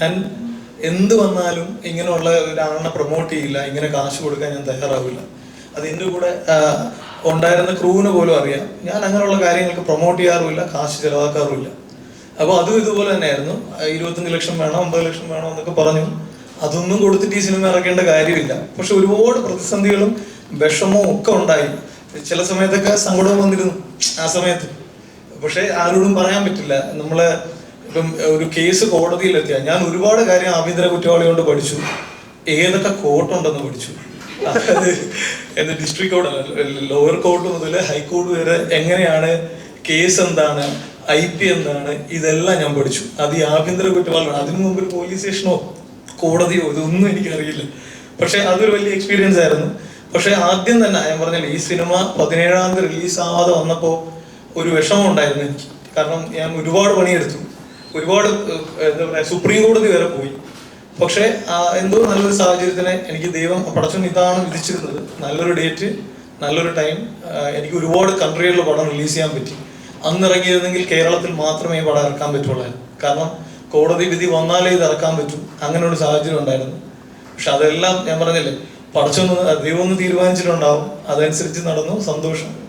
ഞാൻ എന്ത് വന്നാലും ഇങ്ങനെയുള്ള ഒരാളിനെ പ്രൊമോട്ട് ചെയ്യില്ല ഇങ്ങനെ കാശ് കൊടുക്കാൻ ഞാൻ തയ്യാറാവില്ല. അത് എന്റെ കൂടെ ഉണ്ടായിരുന്ന ക്രൂവിന് പോലും അറിയാം. ഞാൻ അങ്ങനെയുള്ള കാര്യങ്ങൾക്ക് പ്രൊമോട്ട് ചെയ്യാറുമില്ല കാശ് ചിലവാക്കാറുമില്ല. അപ്പോൾ അതും ഇതുപോലെ തന്നെയായിരുന്നു. ഇരുപത്തഞ്ച് ലക്ഷം വേണം അമ്പത് ലക്ഷം വേണം എന്നൊക്കെ പറഞ്ഞു. അതൊന്നും കൊടുത്തിട്ട് ഈ സിനിമ ഇറക്കേണ്ട കാര്യമില്ല. പക്ഷെ ഒരുപാട് പ്രതിസന്ധികളും വിഷമവും ഒക്കെ ഉണ്ടായി. ചില സമയത്തൊക്കെ സങ്കടവും വന്നിരുന്നു ആ സമയത്ത്. പക്ഷെ ആരോടും പറയാൻ പറ്റില്ല. നമ്മൾ ഇപ്പം ഒരു കേസ് കോടതിയിലെത്തിയ. ഞാൻ ഒരുപാട് കാര്യം ആഭ്യന്തര കുറ്റവാളി കൊണ്ട് പഠിച്ചു. ഏതൊക്കെ കോർട്ടുണ്ടെന്ന് പഠിച്ചു. എന്ത് ഡിസ്ട്രിക്ട് കോർട്ട് ലോവർ കോർട്ട് മുതൽ ഹൈക്കോടതി വരെ എങ്ങനെയാണ് കേസ് എന്താണ് ഐ പി എന്താണ് ഇതെല്ലാം ഞാൻ പഠിച്ചു. അത് ഈ ആഭ്യന്തര കുറ്റവാളിയാണ് അതിനു മുമ്പ് ഒരു പോലീസ് സ്റ്റേഷനോ കോടതിയോ ഇതൊന്നും എനിക്കറിയില്ല. പക്ഷെ അതൊരു വലിയ എക്സ്പീരിയൻസ് ആയിരുന്നു. പക്ഷെ ആദ്യം തന്നെ ഞാൻ പറഞ്ഞില്ല ഈ സിനിമ പതിനേഴാം തീയതി റിലീസ് ആവാതെ വന്നപ്പോൾ ഒരു വിഷമം ഉണ്ടായിരുന്നു എനിക്ക്. കാരണം ഞാൻ ഒരുപാട് പണിയെടുത്തു. ഒരുപാട് എന്താ പറയുക സുപ്രീം കോടതി വരെ പോയി. പക്ഷേ എന്തോ നല്ലൊരു സാഹചര്യത്തിന് എനിക്ക് ദൈവം പടച്ചോൻ ഇതാണ് വിധിച്ചിരുന്നത്. നല്ലൊരു ഡേറ്റ് നല്ലൊരു ടൈം എനിക്ക് ഒരുപാട് കൺട്രികളിൽ പടം റിലീസ് ചെയ്യാൻ പറ്റി. അന്ന് ഇറങ്ങിയിരുന്നെങ്കിൽ കേരളത്തിൽ മാത്രമേ പടം ഇറക്കാൻ പറ്റുള്ളായിരുന്നു. കാരണം കോടതി വിധി വന്നാലേ ഇത് ഇറക്കാൻ പറ്റൂ. അങ്ങനെ ഒരു സാഹചര്യം ഉണ്ടായിരുന്നു. പക്ഷെ അതെല്ലാം ഞാൻ പറഞ്ഞില്ലേ പടച്ചൊന്ന് ദൈവം ഒന്ന് തീരുമാനിച്ചിട്ടുണ്ടാവും. അതനുസരിച്ച് നടന്നു. സന്തോഷം.